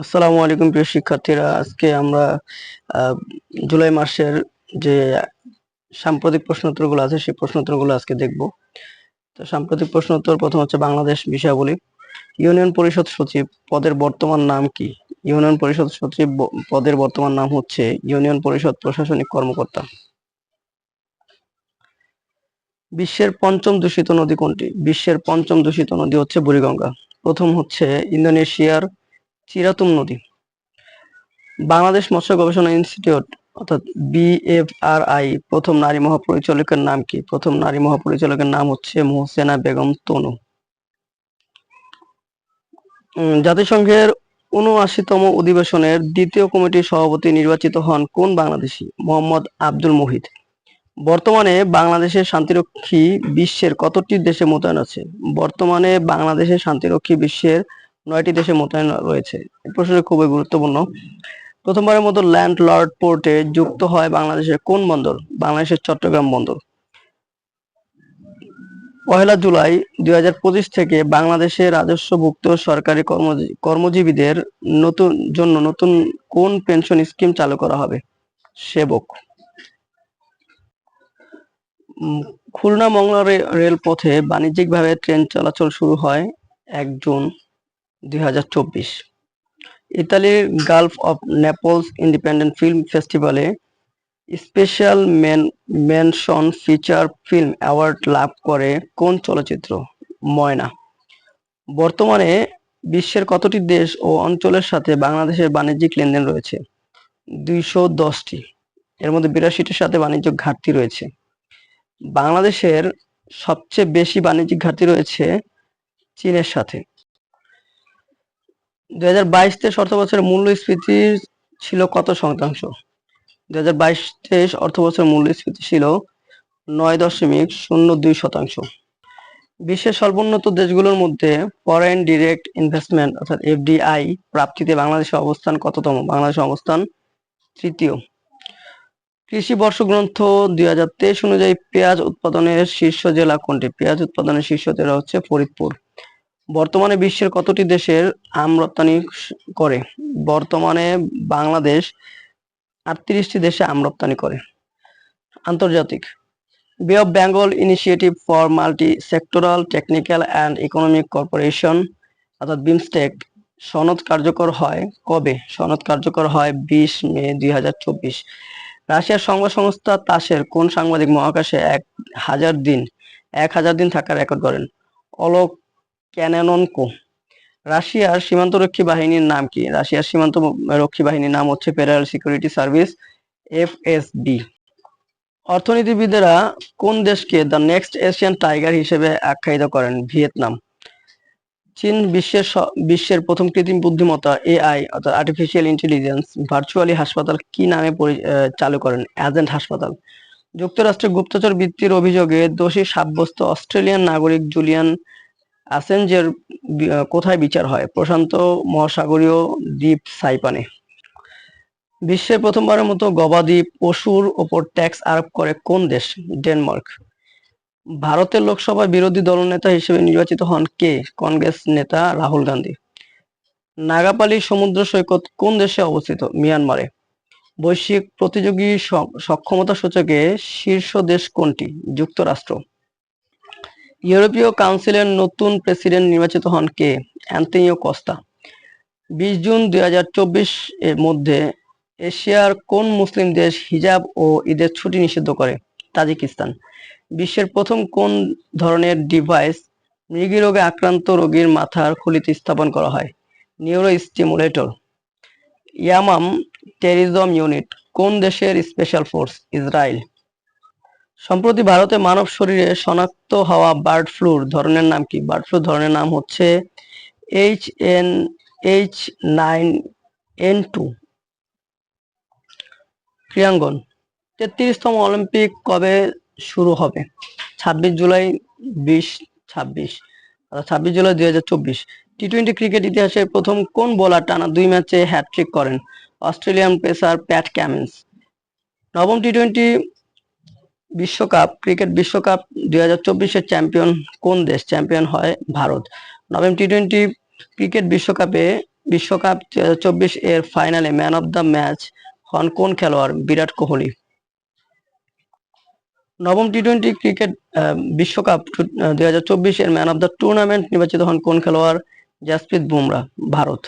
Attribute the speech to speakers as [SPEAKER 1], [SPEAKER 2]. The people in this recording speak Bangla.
[SPEAKER 1] আসসালামু আলাইকুম প্রিয় শিক্ষার্থীরা। আজকে আমরা জুলাই মাসের যে সাম্প্রতিক প্রশ্নোত্তরগুলো আছে, সেই প্রশ্নোত্তরগুলো আজকে দেখব। তো সাম্প্রতিক প্রশ্নোত্তর প্রথম হচ্ছে বাংলাদেশ বিষয়াবলী। ইউনিয়ন পরিষদ সচিব পদের বর্তমান নাম কি? ইউনিয়ন পরিষদ সচিব পদের বর্তমান নাম হচ্ছে ইউনিয়ন পরিষদ প্রশাসনিক কর্মকর্তা। বিশ্বের পঞ্চম দূষিত নদী কোনটি? বিশ্বের পঞ্চম দূষিত নদী হচ্ছে বুড়িগঙ্গা। প্রথম হচ্ছে ইন্দোনেশিয়ার চিরাতুম নদী। বাংলাদেশ মৎস্য গবেষণা ইনস্টিটিউট, অর্থাৎ বিএফআরআই প্রথম নারী মহাপরিচালকের নাম কি? প্রথম নারী মহাপরিচালকের নাম হচ্ছে মোহসেনা বেগম তনু। জাতিসংঘের উনআশিতম অধিবেশনের দ্বিতীয় কমিটির সভাপতি নির্বাচিত হন কোন বাংলাদেশী? মোহাম্মদ আব্দুল মুহিত। বর্তমানে বাংলাদেশের শান্তিরক্ষী বিশ্বের কতটি দেশে মোতায়েন আছে? বর্তমানে বাংলাদেশের শান্তিরক্ষী বিশ্বের নয়টি দেশে মোতায়েন রয়েছে। এই প্রশ্নটি খুবই গুরুত্বপূর্ণ। প্রথমবারের মতো ল্যান্ড লর্ড পোর্টে যুক্ত হয় বাংলাদেশের কোন বন্দর? বাংলাদেশের চট্টগ্রাম বন্দর। পহেলা জুলাই দুই হাজার পঁচিশ থেকে বাংলাদেশে রাজস্বভুক্ত সরকারি কর্মজী- কর্মজীবীদের নতুন, জন্য নতুন কোন পেনশন স্কিম চালু করা হবে? সেবক। খুলনা মংলা রেলপথে বাণিজ্যিকভাবে ট্রেন চলাচল শুরু হয় এক জুন। দুই ইতালির Gulf of Naples independent film ফেস্টিভ্যালে special men mention feature film award লাভ করে কোন চলচ্চিত্র? ময়না। বর্তমানে বিশ্বের কতটি দেশ ও অঞ্চলের সাথে বাংলাদেশের বাণিজ্যিক লেনদেন রয়েছে? দুইশো দশটি। এর মধ্যে বিরাশিটির সাথে বাণিজ্য ঘাটতি রয়েছে। বাংলাদেশের সবচেয়ে বেশি বাণিজ্যিক ঘাটতি রয়েছে চীনের সাথে। দুই হাজার বাইশ তেইশ অর্থ বছরের মূল্যস্ফীতি ছিল কত শতাংশ? দুই হাজার বাইশ তেইশ অর্থ বছরের মূল্যস্ফীতি ছিল নয় দশমিক শূন্য দুই শতাংশ। বিশ্বের স্বল্পোন্নত দেশগুলোর মধ্যে ফরেন ডিরেক্ট ইনভেস্টমেন্ট অর্থাৎ এফডিআই প্রাপ্তিতে বাংলাদেশের অবস্থান কততম? বাংলাদেশের অবস্থান তৃতীয়। কৃষি বর্ষগ্রন্থ দুই হাজার তেইশ অনুযায়ী পেঁয়াজ উৎপাদনের শীর্ষ জেলা কোনটি? পেঁয়াজ উৎপাদনের শীর্ষ জেলা হচ্ছে ফরিদপুর। বর্তমানে বিশ্বের কতটি দেশের আম রপ্তানি করে? বর্তমানে বাংলাদেশ আটত্রিশটি দেশে আম রপ্তানি করে। আন্তর্জাতিক। Bay of Bengal initiative for multi sectoral technical and economic corporation অর্থাৎ বিমস্টেক সনদ কার্যকর হয় কবে? সনদ কার্যকর হয় বিশ মে দুই হাজার চব্বিশ। রাশিয়ার সংবাদ সংস্থা তাসের কোন সাংবাদিক মহাকাশে এক হাজার দিন, এক হাজার দিন থাকার রেকর্ড করেন অলোক ক্যানেনকো। রাশিয়ার সীমান্তরক্ষী বাহিনীর নাম কি? রাশিয়ার সীমান্ত রক্ষী বাহিনীর নাম হচ্ছে ফেডারেল সিকিউরিটি সার্ভিস, এফএসবি। অর্থনীতিবিদেরা কোন দেশকে দ্য নেক্সট এশিয়ান টাইগার হিসেবে আখ্যায়িত করেন? ভিয়েতনাম। চীন বিশ্বের বিশ্বের প্রথম কৃত্রিম বুদ্ধিমত্তা, এআই, অর্থাৎ আর্টিফিশিয়াল ইন্টেলিজেন্স ভার্চুয়ালি হাসপাতাল কি নামে চালু করেন? এজেন্ট হাসপাতাল। যুক্তরাষ্ট্রে গুপ্তচর বৃত্তির অভিযোগে দোষী সাব্যস্ত অস্ট্রেলিয়ান নাগরিক জুলিয়ান অ্যাসেঞ্জের কোথায় বিচার হয়? প্রশান্ত মহাসাগরীয় দ্বীপ সাইপানে। বিশ্বের প্রথমবারের মতো গবাদি পশুর ওপর ট্যাক্স আরোপ করে কোন দেশ? ডেনমার্ক। ভারতের লোকসভায় বিরোধী দলনেতা হিসেবে নির্বাচিত হন কে? কংগ্রেস নেতা রাহুল গান্ধী। নাগাপালি সমুদ্র সৈকত কোন দেশে অবস্থিত? মিয়ানমারে। বৈশ্বিক প্রতিযোগী সক্ষমতা সূচকে শীর্ষ দেশ কোনটি? যুক্তরাষ্ট্র। ইউরোপীয় কাউন্সিলের নতুন প্রেসিডেন্ট নির্বাচিত হন কে? Antonio Costa. বিশ জুন দুই হাজার চব্বিশ এর মধ্যে এশিয়ার কোন মুসলিম দেশ হিজাব ও ঈদের ছুটি নিষিদ্ধ করে? তাজিকিস্তান। বিশ্বের প্রথম কোন ধরনের ডিভাইস মৃগী রোগে আক্রান্ত রোগীর মাথার খুলিতে স্থাপন করা হয়? Neuro stimulator Yamam terrorism unit, কোন দেশের স্পেশাল ফোর্স? ইসরায়েল সম্প্রতি ভারতে মানব শরীরে শনাক্ত হওয়া বার্ড ফ্লুর ধরনের নাম কি? বার্ড ফ্লু ধরনের নাম হচ্ছে H N H nine N two ক্রিয়াঙ্গন তেত্রিশতম অলিম্পিক কবে শুরু হবে? ছাব্বিশ জুলাই বিশ ছাব্বিশ। ছাব্বিশ জুলাই দুই হাজার চব্বিশ। টি টোয়েন্টি ক্রিকেট ইতিহাসের প্রথম কোন বোলার টানা দুই ম্যাচে হ্যাটট্রিক করেন? Australian pacer Pat Cummins. নবম টি টোয়েন্টি বিশ্বকাপ, ক্রিকেট বিশ্বকাপ দুই হাজার চব্বিশের চ্যাম্পিয়ন কোন দেশ? চ্যাম্পিয়ন হয় ভারত। নবম টি টোয়েন্টি ক্রিকেট বিশ্বকাপে, বিশ্বকাপ চব্বিশ এর ফাইনালে ম্যান অফ দ্য ম্যাচ হন কোন খেলোয়াড়? বিরাট কোহলি। নবম টি টোয়েন্টি ক্রিকেট বিশ্বকাপ দুই হাজার চব্বিশ এর ম্যান অফ দ্য টুর্নামেন্ট নির্বাচিত হন কোন খেলোয়াড়? জাসপ্রীত বুমরা, ভারত।